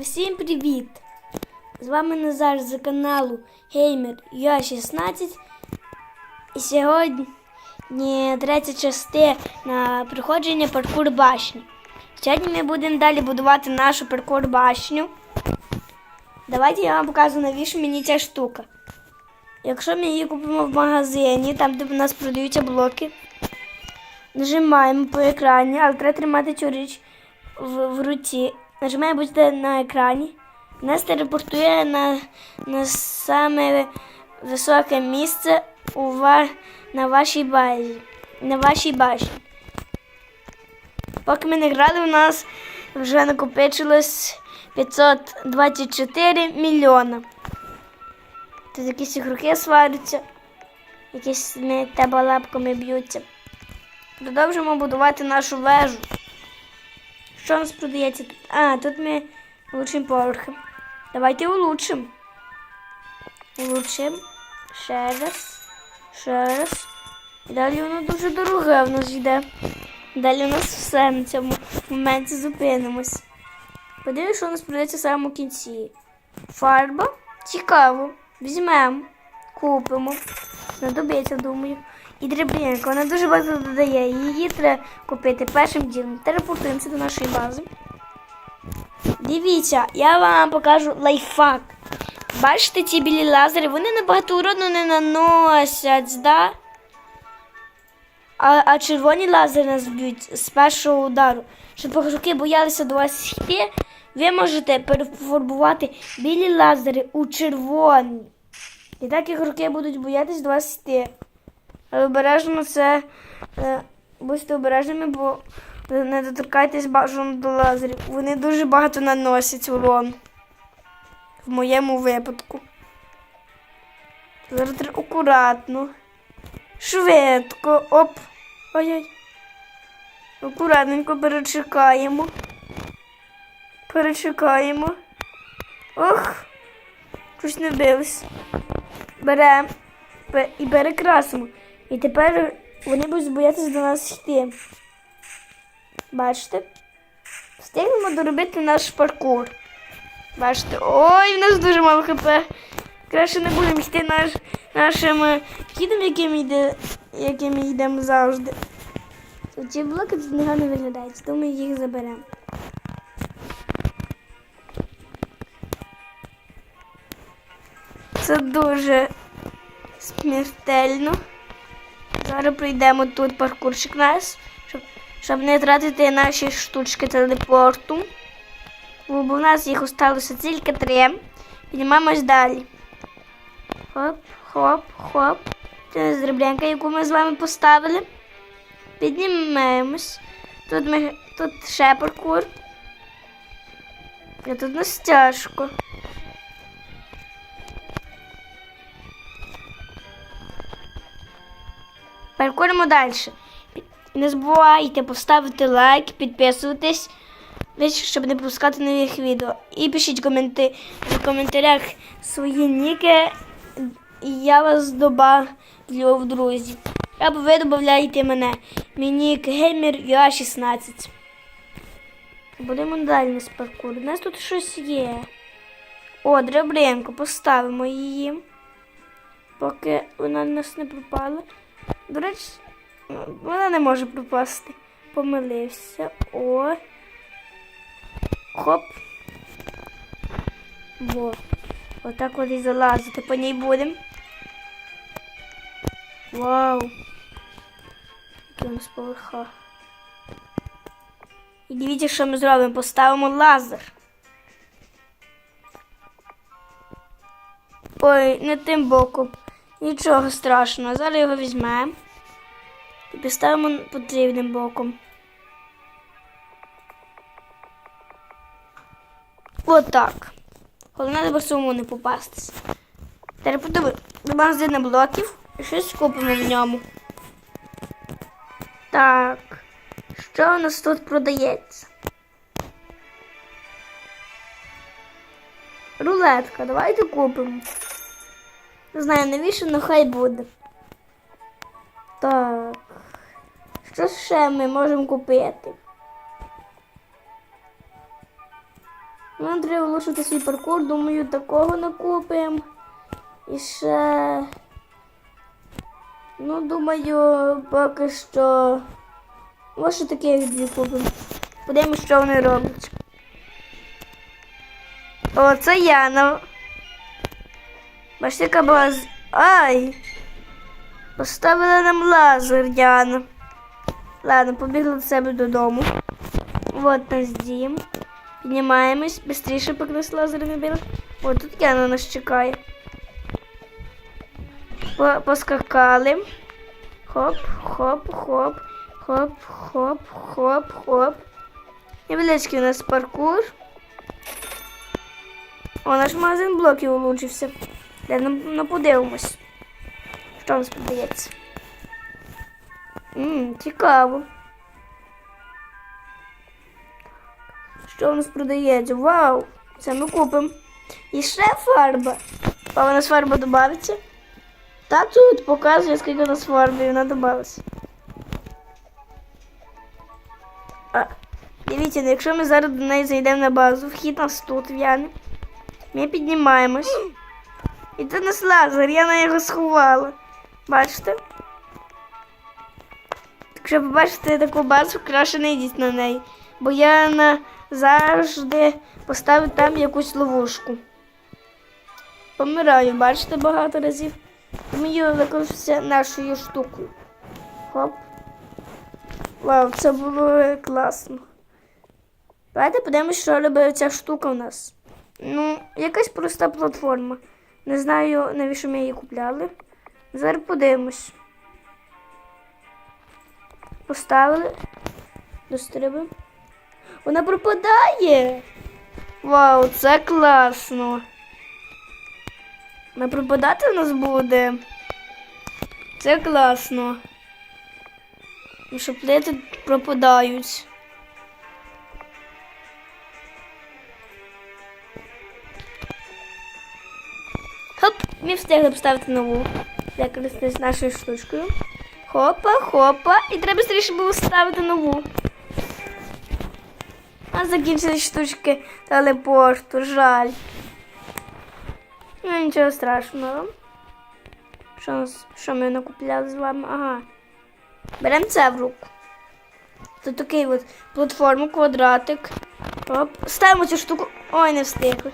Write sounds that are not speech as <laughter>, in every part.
Всім привіт! З вами Назар з каналу Gamer UA 16 І сьогодні третя частина проходження паркур башні. Сьогодні ми будемо далі будувати нашу паркур башню. Давайте я вам покажу, навіщо мені ця штука. Якщо ми її купимо в магазині, там де в нас продаються блоки, нажимаємо по екрані, але треба тримати цю річ в, в руці. Нажимаємо будь на екрані. Нас телепортує на, на саме високе місце у ва, на вашій базі. На вашій башні. Поки ми не грали, у нас вже накопичилось 524 мільйона. Тут якісь ігроки сваряться, якісь не тебе лапками б'ються. Продовжимо будувати нашу вежу. Що у нас продається тут? А, тут ми улучшимо поверхи. Давайте улучшимо. Улучшимо. Ще раз. Ще раз. І далі воно дуже дороге в нас йде. Далі у нас все на цьому моменті зупинимось. Подивимось, що у нас продається в самому кінці. Фарба. Цікаво. Візьмемо. Купимо. Знадобиться, думаю. І дрібненька, вона дуже багато додає. Її треба купити першим ділом. Телепортуємося до нашої бази. Дивіться, я вам покажу лайфхак. Бачите ці білі лазери, вони набагато уроду не наносять, да? А, а червоні лазери нас б'ють з першого удару. Щоб ігроки боялися до вас йти, ви можете перефарбувати білі лазери у червоні. І так ігроки будуть боятися до вас йти. Але обережно це е, будьте обережними, бо не доторкайтесь бажано до лазерів. Вони дуже багато наносять урон. В моєму випадку. Зараз акуратно. Швидко. Оп. Ой-ой. Акуратненько перечекаємо. Перечекаємо. Ох. Щось не билось. Беремо і перекрасимо. І тепер вони будуть боятися до нас йти. Бачите? Встигнемо доробити наш паркур. Бачите, ой, в нас дуже мало хп. Краще не будемо йти наш, нашим е, хідом, яким, йде, яким йдемо завжди. Ці блоки тут негано виглядають, тому ми їх заберемо. Це дуже смертельно. Зараз пройдемо тут паркурчик наш, щоб, щоб не тратити наші штучки телепорту. Бо в нас їх осталося тільки три. Піднімаємось далі. Хоп, хоп, хоп. Це зреблянка, яку ми з вами поставили. Піднімаємось. Тут ми тут ще паркур. А тут нас Переходимо далі. Не забувайте поставити лайк, підписуватись, щоб не пропускати нових відео. І пишіть коменти... в коментарях свої ніки, я вас добавлю в друзі. Або ви додаєте мене. Мій нік геймер UA 16. Будемо далі з паркуру. У нас тут щось є. О, драбринку, поставимо її, поки вона нас не пропала. До речі, вона не може пропасти. Помилився. О. Хоп. Во. Отак от і залазити по ній будемо. Вау. Який у нас поверха. І дивіться, що ми зробимо. Поставимо лазер. Ой, не тим боком. Нічого страшного. Зараз його візьмемо і поставимо потрібним боком. Отак. Головне не самому не попастись. Тепер подивимо до магазину блоків і щось купимо в ньому. Так. Що у нас тут продається? Рулетка, давайте купимо. Не знаю, навіщо, але хай буде. Так. Що ще ми можемо купити? Нам треба влучити свій паркур, думаю, такого накупимо. І ще. Ну, думаю, поки що. Може таких дві купимо. Подивимось, що вони роблять. О, це Яна. Бачите, яка була з... Ай! Поставила нам лазер, Яна. Ладно, побігли до себе додому. Вот наш дім. Піднімаємось, швидше, поки лазер не били. О, тут Яна нас чекає. По- Поскакали. Хоп, хоп, хоп, хоп, хоп, хоп, хоп. Невеличкий у нас паркур. О, наш магазин блоків улучшився. Де ну, ну подивимось. Що нас продається? Ммм, цікаво. Що у нас продається? Вау! Це ми купимо. І ще фарба. А у нас фарба додається? Та тут показує, скільки у нас фарби, і вона додалася. А, дивіться, ну, якщо ми зараз до неї зайдемо на базу, вхід нас тут в'яне. Ми піднімаємось. І це нас лазер, я на його сховала. Бачите? Якщо побачите таку базу, краще не йдіть на неї. Бо я на завжди поставив там якусь ловушку. Помираю, бачите, багато разів. Мені використався нашою штукою. Хоп. Вау, це було класно. Давайте подивимось, що робить ця штука у нас. Ну, якась проста платформа. Не знаю, навіщо ми її купляли. Зараз подивимось. Поставили. Дострибуємо. Вона пропадає. Вау, це класно. Вона пропадати в нас буде. Це класно. Плити пропадають. Хоп, встигли поставити нову. Використати з нашою штучкою. Хопа, хопа. І треба швидше було ставити нову. А закінчились штучки телепорту, жаль. Ну, нічого страшного. Що, що ми накупляли з вами? Ага. Беремо це в руку. Тут такий от платформу, квадратик. Оп. Ставимо цю штуку. Ой, не встигли.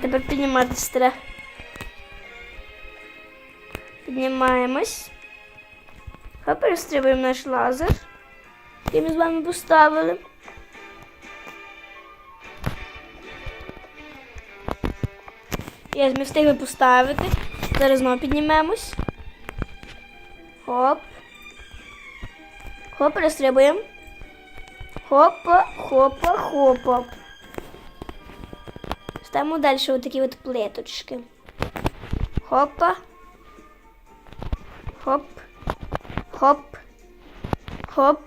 Тепер підніматися треба. Піднімаємось. Хоп, перестрибуємо наш лазер, який ми з вами поставили. Є, ми встигли поставити. Зараз знову піднімемось. Хоп. Хоп, перестрибуємо. Хопа, хопа, хопа. Ставимо далі отакі от плиточки. Хопа. Хоп. Хоп. Хоп.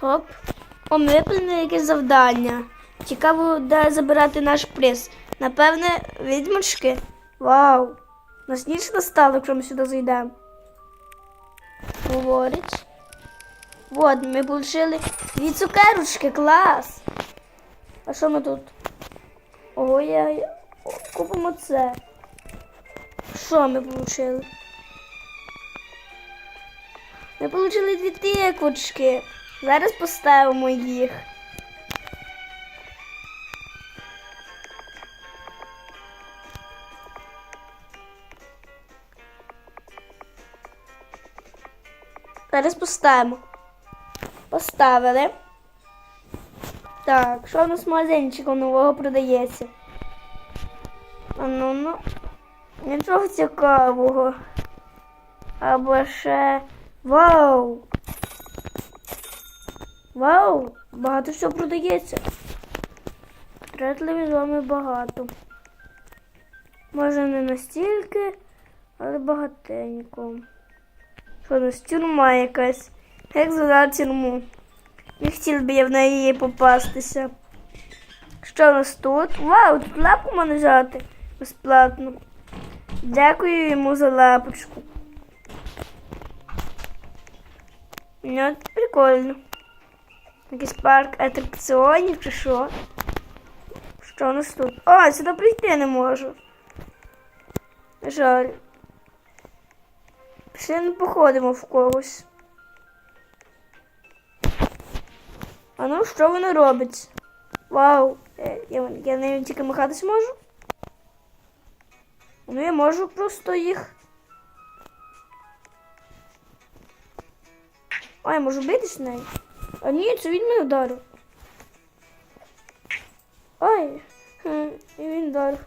Хоп. О, ми виповнили якесь завдання. Цікаво, де забирати наш приз. Напевне, відьмочки. Вау! Нас ніч настало, якщо ми сюди зайдемо. Говорить. Вот, ми отримали дві цукерочки, клас. А що ми тут? Ого, я... Купимо це. Що ми отримали? Ми отримали дві тиквочки. Зараз поставимо їх. Зараз поставимо. Поставили. Так, що у нас магазинчику нового продається? А ну ну. Нічого цікавого. Або ще. Вау! Вау! Багато що продається. Тратили з вами багато. Може не настільки, але багатенько. Що у нас тюрма якась. Як задати тюрму? Не хотів би я в неї попастися. Що у нас тут? Вау, тут лапку можна взяти безплатно. Дякую йому за лапочку. Ну, прикольно. Якийсь парк атракціонів чи що? Що у нас тут? А, сюди прийти не можу. Жаль. Пішли не походимо в когось. А ну, що воно робить? Вау! Е, Я, я нею тільки махатись можу? Ну, я можу просто їх. А, я можу битись нею? А ні, це він мене вдарив. Ай, хм, і він вдарив.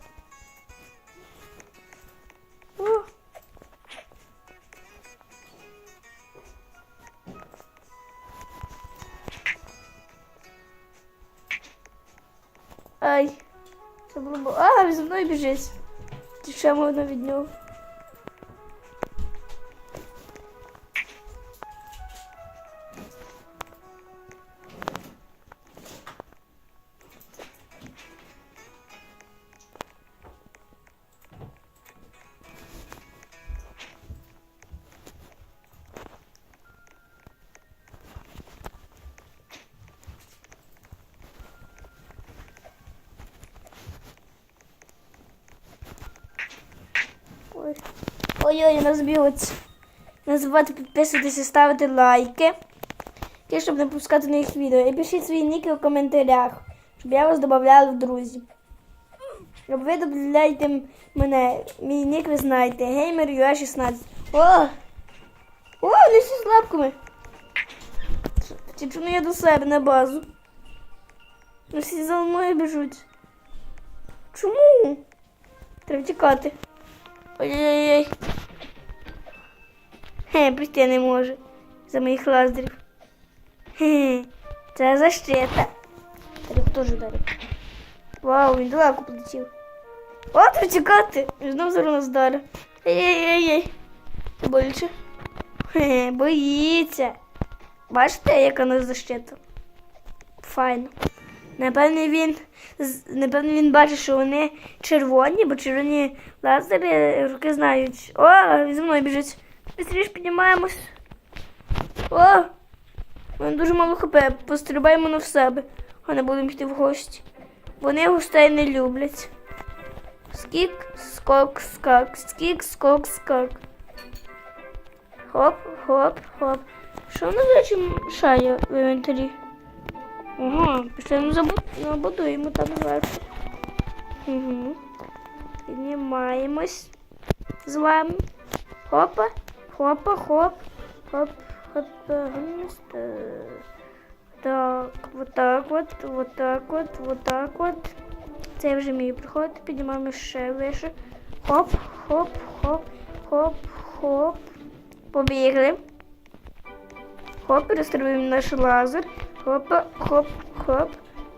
Ай. Це було. А, він за мною біжить. Ще можна від нього. Ой-ой, нас б'ють. Не забувайте підписуватися ставити лайки. І щоб не пускати нових відео. І пишіть свої ніки у коментарях, щоб я вас додавала в друзі. Щоб ви додаєте мене, мій нік ви знаєте, геймер UA 16. О! О, вони всі з лапками. Тічу я до себе на базу. Ну всі за мною біжуть. Чому? Треба тікати. Ой-ой-ой. Хе, прийти не може. За моїх лазерів. Хе, це защита. Треба теж ударив. Вау, він далеко полетів. О, треба тікати. Він знов зараз вдарив. Ей-ей-ей. Це боляче. Хе, боїться. Бачите, яка нас защита? Файно. Напевне, він напевне, він бачить, що вони червоні, бо червоні лазери руки знають. О, за мною біжить. Быстріше піднімаємось. О! Мене дуже мало хп. Пострибаємо на в себе, а не будемо йти в гості. Вони гостей не люблять. Скік, скок, скак, скік, скок, скак. Хоп, хоп, хоп. Що воно, речі, мішає в інвентарі? Ага, пішли не забу... набудуємо там зверху. Угу. Піднімаємось з вами. Хопа, хопа, хоп, хоп, хоп, Так, вот так вот, вот так вот, вот так вот. Це вже вмію приходити, піднімаємо ще вище. Хоп, хоп, хоп, хоп, хоп. Побігли. Хоп, розстрілюємо наш лазер. Хопа, хоп, хоп.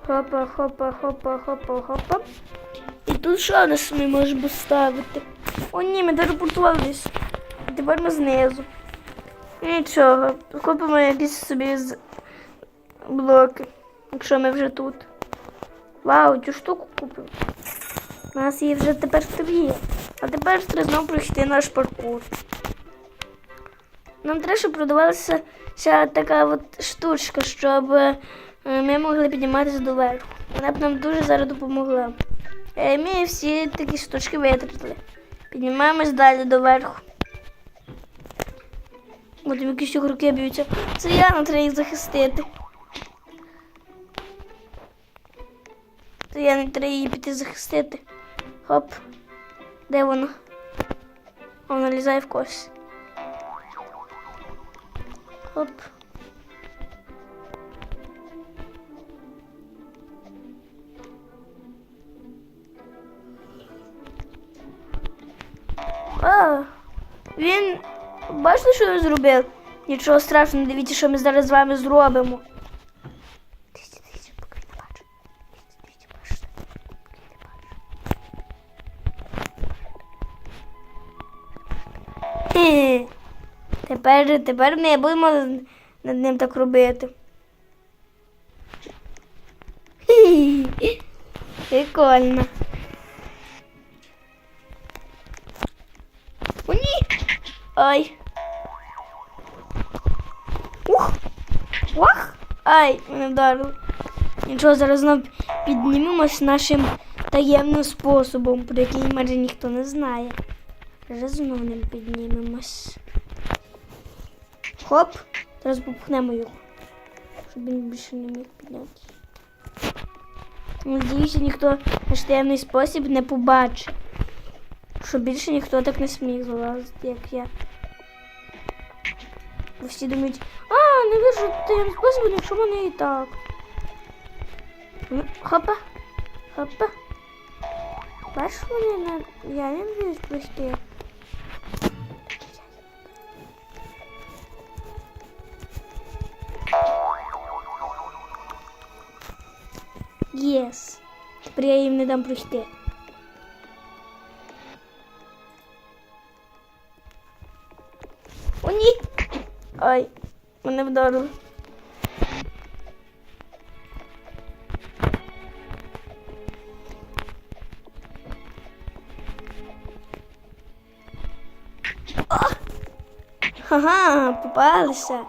Хопа, хопа, хопа, хопа, хопа. І тут що нас ми можемо ставити? О, ні, ми телепортувались. Тепер знизу. Нічого, купимо якісь собі з блоки, якщо ми вже тут. Вау, цю штуку купимо. У нас її вже тепер три. А тепер треба знову пройти наш паркур. Нам треба, щоб продавалася ще така от штучка, щоб е, ми могли підніматися доверху. Вона б нам дуже зараз допомогла. Е, Ми всі такі штучки витратили. Піднімаємось далі доверху. От якісь руки б'ються. Це я нам треба їх захистити. Це я не треба її піти захистити. Хоп. Де вона? Вона лізає в когось. Хоп. Бачите, що він зробив? Нічого страшного, дивіться, що ми зараз з вами зробимо. Дивіться, дивіться, поки не бачу. Дивіться, дивіться, бачите? Тепер, тепер ми будемо над ним так робити. Прикольно. О, ні! Ай. Ух! Вах! Ай, мене вдарило. Нічого, зараз знов піднімемось нашим таємним способом, про який майже ніхто не знає. Зараз знову ним піднімемось. Хоп! Зараз попхнемо його, щоб він більше не міг піднятися. Надіюся, ніхто наш таємний спосіб не побачить. Щоб більше ніхто так не сміг залазити, як я. Бо всі думають, а, не вижу таємний спосіб, якщо вони і так. Ну, Хопа, хопа. Бачиш, вони на... я не вмію спусти. Єс. Тепер я їм не дам пройти. О, ні. Ай, Мене вдарили. Ага, попалися.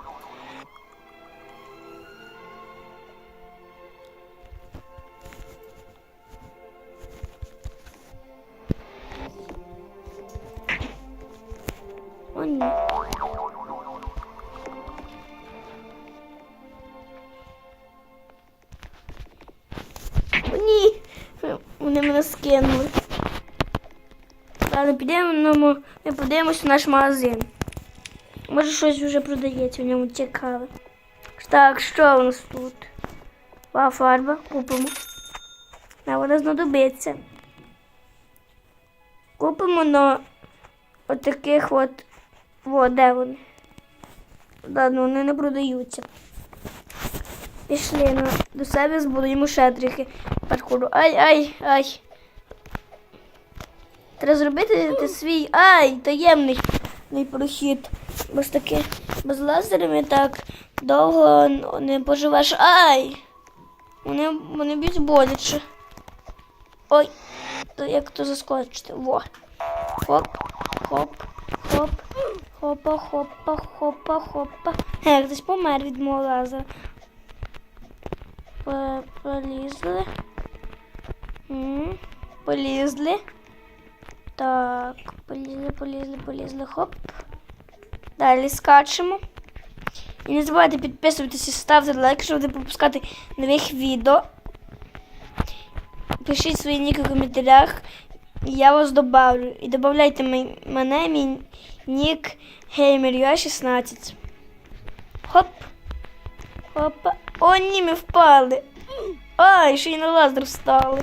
Ні. Вони мене скинули. Ладно, підемо, ну, ми подивимось в наш магазин. Може щось вже продається, в ньому цікаве. Так, що у нас тут? Ва, фарба, купимо. А вона знадобиться. Купимо на от от. Во, де вони? Ну вони не продаються. Пішли ну, до себе, збудуємо ще трохи паркуру. Ай, ай, ай. Треба зробити ти свій ай, таємний прохід. Без таки, без лазерами так довго не поживеш. Ай! Вони, вони б'ють боляче. Ой, як то заскочити? Во. Хоп, хоп, хоп, хопа, хопа, хопа, хопа. Е, хтось помер від мого лазера. По- Полізли. Полізли. Так, полізли, полізли, полізли, хоп. Далі скачемо. І не забувайте підписуватися, ставити лайк, щоб не пропускати нових відео. Пишіть свої ніки в коментарях, я вас добавлю. І додавайте мене, мій нік Геймер 16 Хоп. Хопа. О, ні, ми впали. Ай, ще й на лазер встали.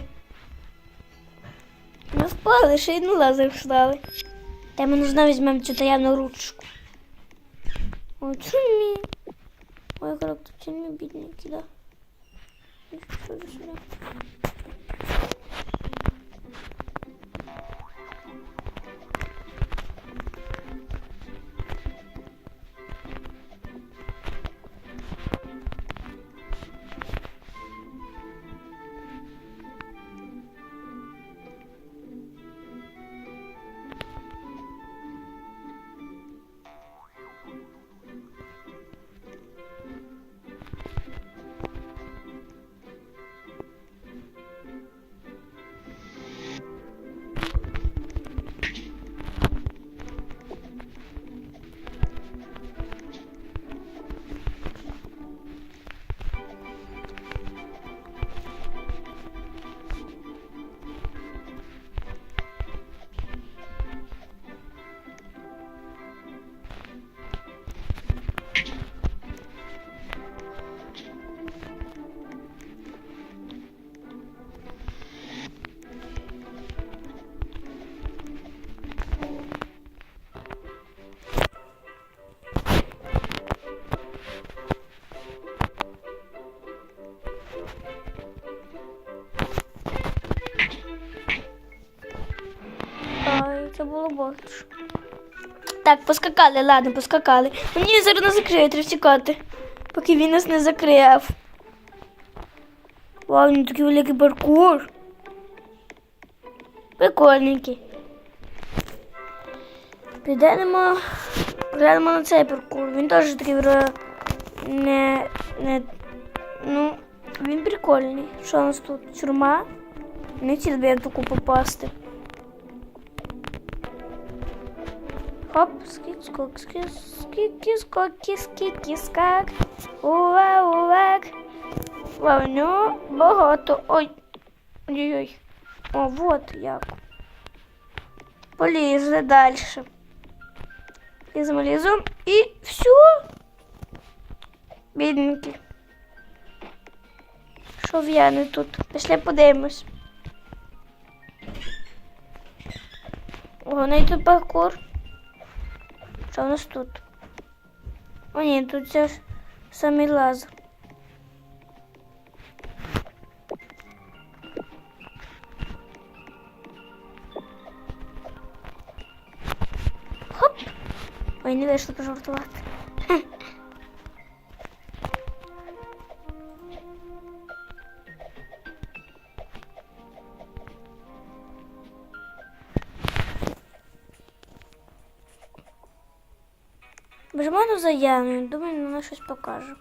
Ми впали, ще й на лазер встали. Та ми нужно візьмемо цю таємну ручку. О, чумі. Ой, коротко, чумі бідненький, да. Що Так, поскакали, ладно, поскакали. Ну, Ні, зараз нас закриє, треба тікати. Поки він нас не закрив. Вау, він такий великий паркур. Прикольненький. Підемо, глянемо на цей паркур. Він теж такий не, не Ну, він прикольний. Що у нас тут? Тюрма? Не би я таку попасти. Хоп, скіт, скок, скіт, скіки, скоки, скіки, скак. Ува, увак. Вау, багато. Ой. Ой-ой. О, вот як. Полізли далі. Ліземо, ліземо. І все. Бідненький. Що в'яне тут? Пішли подивимось. О, тут паркур. Що у нас тут? О, ні, тут це ж самий лазер. Хоп! Ой, не вийшло пожартувати. За Яною, думаю, вона щось покаже.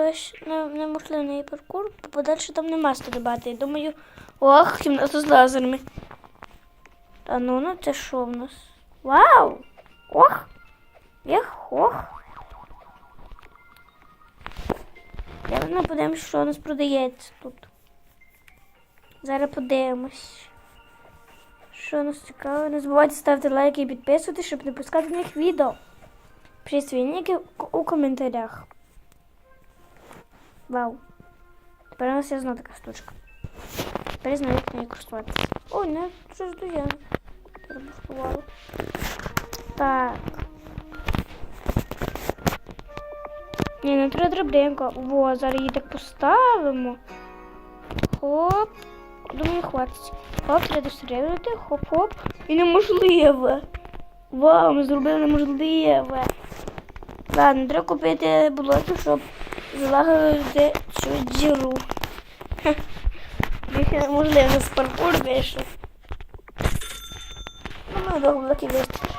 Щось не- неможливий паркур, бо подальше там нема стрибати. Я думаю, ох, кімната з лазерами. Та ну ну це що в нас? Вау! Ох! Ех, ох! Не подивимось, що у нас продається тут. Зараз подивимось. Що нас цікаве. Не забувайте ставити лайки і підписуватися, щоб не пускати нових відео. Пишіть у коментарях. Вау. Тепер у нас є знову така штучка. Тепер знаю, як нею користуватися. Ой, не, що ж я. Перебушкувала. Так. Ні, не треба драбненько. Во, зараз її так поставимо. Хоп. Думаю, хватить. Хоп, треба дострілювати. Хоп-хоп. І неможливе. Вау, ми зробили неможливе. Ладно, треба купити блоки, щоб залагодити цю діру. Неможливо з паркур вийшов. Ну, ми двох блоків вистачить.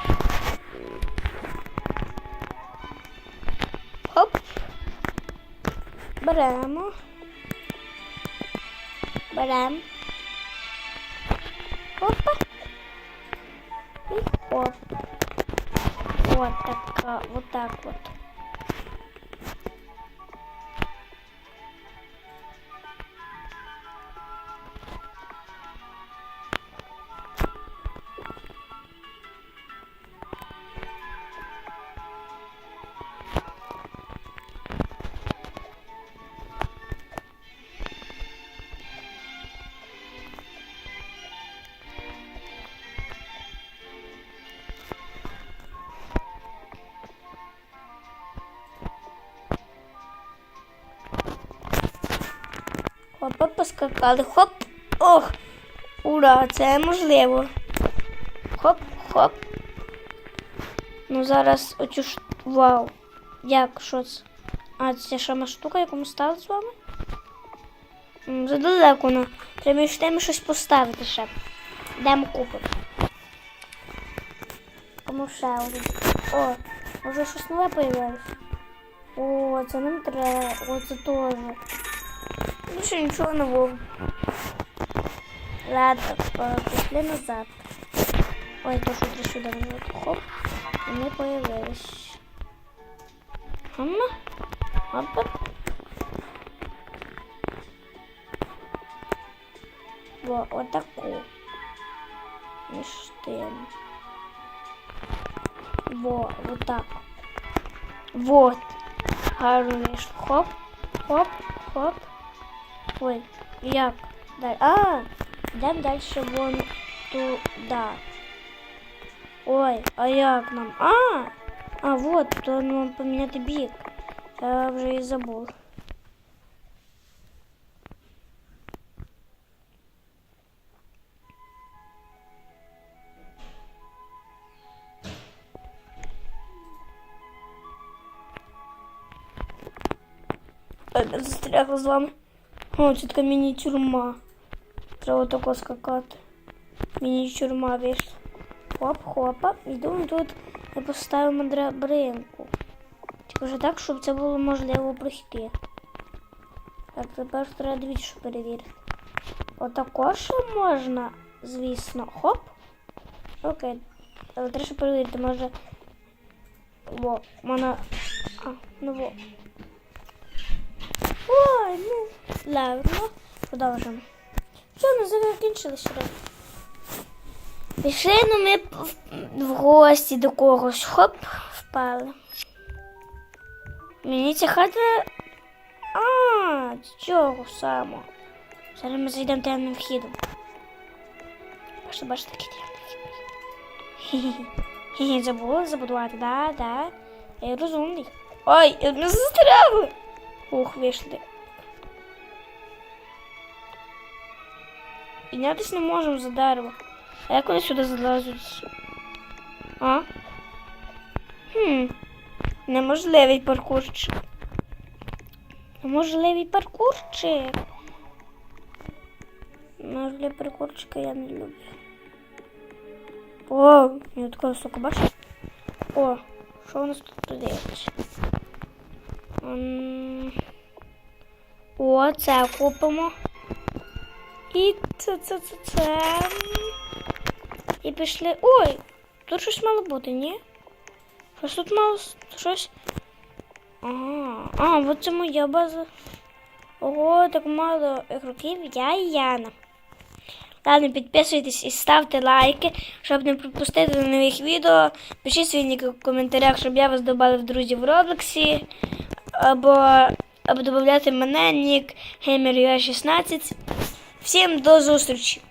Хоп. Беремо. Берем. Опа. І оп. Вот така, вот так вот. Поскакали. Хоп. Ох. Ура, це можливо. Хоп, хоп. Ну зараз оцю ш... Вау. Як, що це? А, це сама штука, яку ми стали з вами? Задалеко вона. Треба між тими щось поставити ще. Йдемо купимо. Кому ще один. О, вже щось нове появилось. О, це нам треба. О, це теж. Більше нічого нового. Ладно, по- пішли назад. Ой, то що треба сюди нажати. Хоп. І ми появились. Хм. Оп. Во, отаку. Між тим. Во, отак. Вот. Гарно вийшло. Хоп, хоп, хоп. Ой, як? Далі. А, йдемо далі вон туди. Ой, а як нам? А! А, вот, то нам поміняти бік. Я вже і забув. Ой, я застрягла з вами. О, це така міні-тюрма. Треба тако скакати. Міні-тюрма вийшла. Хоп-хопа. І тут ми поставимо драбринку. Тільки вже так, щоб це було можливо пройти. Так, тепер треба двічі перевірити. Отако ще можна, звісно. Хоп. Окей. Але треба перевірити, може. Во, можна. А, ну во. Ой, ну, ладно. Продовжимо. Все, ми закінчили сюди. Пішли, ну ми в, гості до когось. Хоп, впали. Мені ця хата. А, з цього самого. Зараз ми зайдемо темним вхідом. Бачите, бачите, такий темний вхід. <laughs> Забула забудувати, да, да. Я розумний. Ой, ми застрягли. Ух, вийшли. Піднятися не можемо за дерево. А як вони сюди залазять? А? Хм. Неможливий паркурчик. Неможливий паркурчик. Можливий паркурчика я не люблю. О, я такого соку бачу. О, що у нас тут подивитися? О, це купимо. І це, це, це, це. І пішли. Ой, тут щось мало бути, ні? Щось тут мало щось. Ага. А, от це моя база. Ого, так мало ігроків. Я і Яна. Ладно, підписуйтесь і ставте лайки, щоб не пропустити нових відео. Пишіть ніки в коментарях, щоб я вас додала в друзі в Роблоксі. Або, або додати мене, нік Геймер 16 Всім до зустрічі!